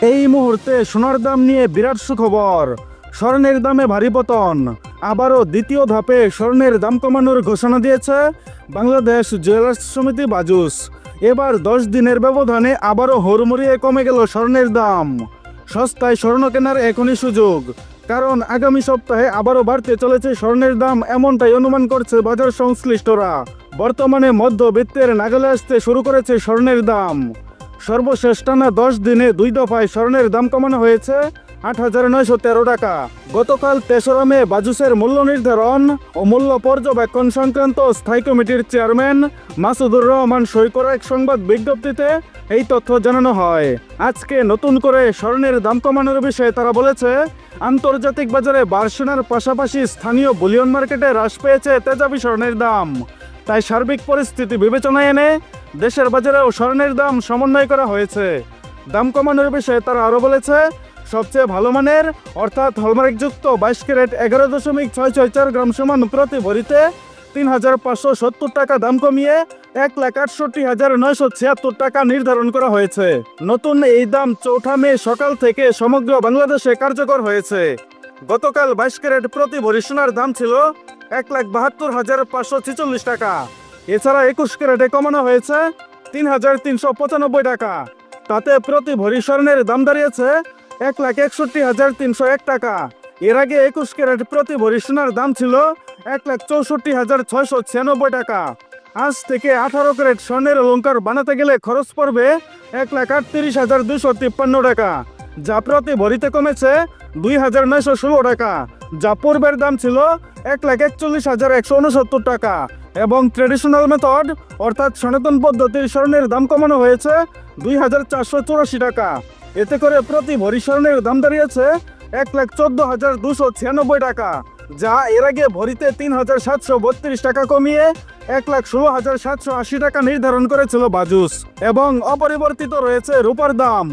এই মুহূর্তে সোনার দাম নিয়ে বিরাট সুখবর। স্বর্ণের দামে ভারী পতন। আবারও দ্বিতীয় ধাপে স্বর্ণের দাম কমানোর ঘোষণা দিয়েছে বাংলাদেশ জুয়েলার্স সমিতি বাজুস। এবার দশ দিনের ব্যবধানে আবারও হুড়মুড়িয়ে কমে গেল স্বর্ণের দাম। সস্তায় স্বর্ণ কেনার এখনই সুযোগ। কারণ আগামী সপ্তাহে আবারও বাড়তে চলেছে স্বর্ণের দাম এমনটাই অনুমান করছে বাজার সংশ্লিষ্টরা। বর্তমানে মধ্যবিত্তের নাগালে আসতে শুরু করেছে স্বর্ণের দাম। সর্বশেষ টানা দশ দিনে দুই দফায় স্বর্ণের দাম কমানো হয়েছে আট হাজার নয়শো তেরো টাকা। গতকাল তেসরা মে বাজুসের মূল্য নির্ধারণ ও মূল্য পর্যবেক্ষণ সংক্রান্ত স্থায়ী কমিটির চেয়ারম্যান মাসুদুর রহমান সই করা এক সংবাদ বিজ্ঞপ্তিতে এই তথ্য জানানো হয়। আজকে নতুন করে স্বর্ণের দাম কমানোর বিষয়ে তারা বলেছে, আন্তর্জাতিক বাজারে বার্ষণের পাশাপাশি স্থানীয় বুলিয়ন মার্কেটে হ্রাস পেয়েছে তেজাবি স্বর্ণের দাম। তাই সার্বিক পরিস্থিতি বিবেচনায় এনে দেশের বাজারেও স্বর্ণের দাম সমন্বয় করা হয়েছে। দাম কমানোর বিষয়ে তারা আরও বলেছে, সবচেয়ে ভালো মানের, অর্থাৎ হলমার্কযুক্ত বাইশ ক্যারেট এগারো দশমিক ছয় ছয় চার গ্রাম সমান প্রতি ভরিতে তিন হাজার পাঁচশো সত্তর টাকা দাম কমিয়ে এক লাখ আটষট্টি হাজার নয়শো ছিয়াত্তর টাকা নির্ধারণ করা হয়েছে। নতুন এই দাম চৌঠা মে সকাল থেকে সমগ্র বাংলাদেশে কার্যকর হয়েছে। গতকাল বাইশ ক্যারেট প্রতি ভরি সোনার দাম ছিল এক লাখ বাহাত্তর হাজার পাঁচশো ছেচল্লিশ টাকা। এছাড়া একুশ ক্যারেটে কমানো হয়েছে তিন হাজার তিনশো পঁচানব্বই টাকা। তাতে প্রতি ভরি স্বর্ণের দাম দাঁড়িয়েছে এক লাখ একষট্টি হাজার তিনশো এক টাকা। এর আগে একুশ ক্যারেট প্রতি ভরি সোনার দাম ছিল এক লাখ চৌষট্টি হাজার ছয়শো ছিয়ানব্বই টাকা। আজ থেকে আঠারো ক্যারেট স্বর্ণের অলঙ্কার বানাতে গেলে খরচ পড়বে এক লাখ আটত্রিশ হাজার দুশো তিপ্পান্ন টাকা, যা প্রতি ভরিতে কমেছে দুই হাজার নয়শো ষোলো টাকা। যা পূর্বের দাম ছিল এক লাখ একচল্লিশ হাজার একশো উনসত্তর টাকা এবং ট্রেডিশনাল মেথড অর্থাৎ সনাতন পদ্ধতির স্বর্ণের দাম কমানো হয়েছে দুই হাজার চারশো চুরাশি টাকা। এতে করে প্রতি ভরি স্বর্ণের দাম দাঁড়িয়েছে এক লাখ চোদ্দ হাজার দুশো ছিয়ানব্বই টাকা, যা এর আগে ভরিতে তিন হাজার সাতশো বত্রিশ টাকা কমিয়ে এক লাখ ষোলো হাজার সাতশো আশি টাকা নির্ধারণ করেছিল বাজুস। এবং অপরিবর্তিত রয়েছে রূপার দাম।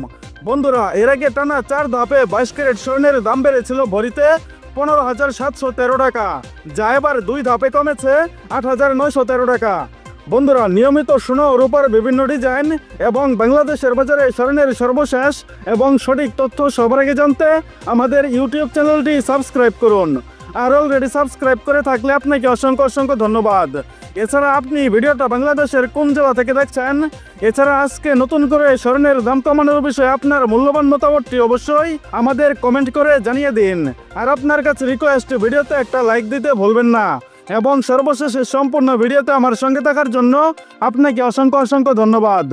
বন্ধুরা, এর আগে টানা চার ধাপে বাইশ ক্যারেট স্বর্ণের দাম বেড়েছিল ভরিতে পনেরো হাজার সাতশো তেরো টাকা। যা এবার দুই ধাপে কমেছে আট হাজার নয়শো তেরো টাকা। বন্ধুরা, নিয়মিত সোনা ও রূপার বিভিন্ন ডিজাইন এবং বাংলাদেশের বাজারে স্বর্ণের সর্বশেষ এবং সঠিক তথ্য সবার আগে জানতে আমাদের ইউটিউব চ্যানেলটি সাবস্ক্রাইব করুন। আর অলরেডি সাবস্ক্রাইব করে থাকলে আপনাকে অসংখ্য অসংখ্য ধন্যবাদ। এছাড়া আপনি ভিডিওটা বাংলাদেশের কোন জেলা থেকে দেখছেন? এছাড়া আজকে নতুন করে স্বর্ণের দাম কমানোর বিষয়ে আপনার মূল্যবান মতামতটি অবশ্যই আমাদের কমেন্ট করে জানিয়ে দিন। আর আপনার কাছে রিকোয়েস্ট ভিডিওতে একটা লাইক দিতে ভুলবেন না। এবং সর্বশেষে সম্পূর্ণ ভিডিওতে আমার সঙ্গে থাকার জন্য আপনাকে অসংখ্য অসংখ্য ধন্যবাদ।